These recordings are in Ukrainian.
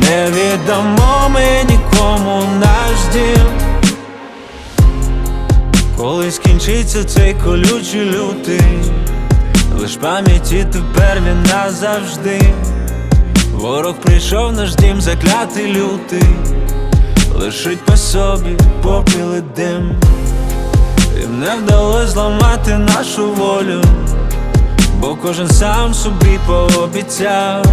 не віддамо ми нікому наш дім. Коли скінчиться цей колючий лютий, лиш пам'яті тепер він назавжди. Ворог прийшов наш дім, заклятий лютий, лишить по собі попіл і дим. Їм не вдалося зламати нашу волю, бо кожен сам собі пообіцяв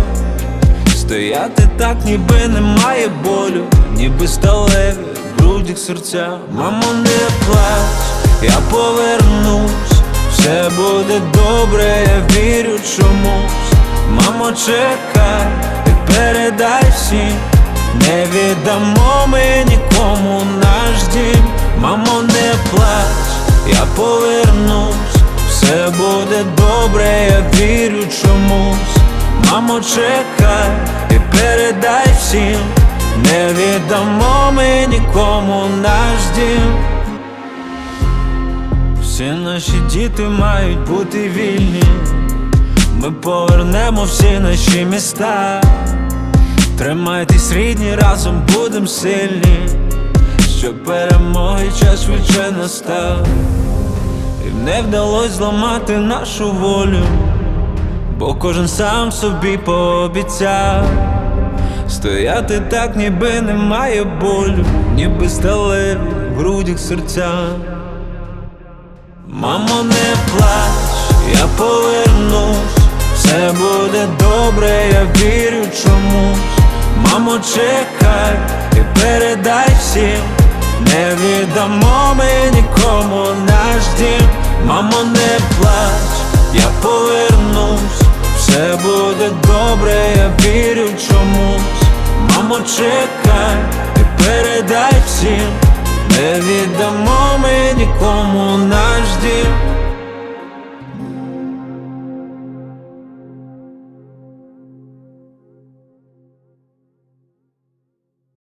Стояти так, ніби немає болю, ніби сталеві в грудях серця. Мамо, не плач, я повернусь, все буде добре, я вірю чомусь. Мамо, чекай і передай всім, не віддамо ми нікому наш дім. Мамо, не плач, я повернусь, все буде добре, я вірю чомусь. Мамо, чекай і передай всім, не віддамо ми нікому наш дім. Всі наші діти мають бути вільні. Ми повернемо всі наші міста. Тримайтесь рідні, разом будем сильні, щоб перемоги час швидше настав. І не вдалося зламати нашу волю. Кожен сам собі пообіцяв Стояти так, ніби немає болю, ніби сталеві в грудях серця. Мамо, не плач, я повернусь, все буде добре, я вірю чомусь. Мамо, чекай і передай всім, не віддамо ми нікому наш дім. Мамо, не плач, я повернусь, все буде добре, я вірю чомусь. Мамо, чекай і передай всім, не віддамо ми нікому на.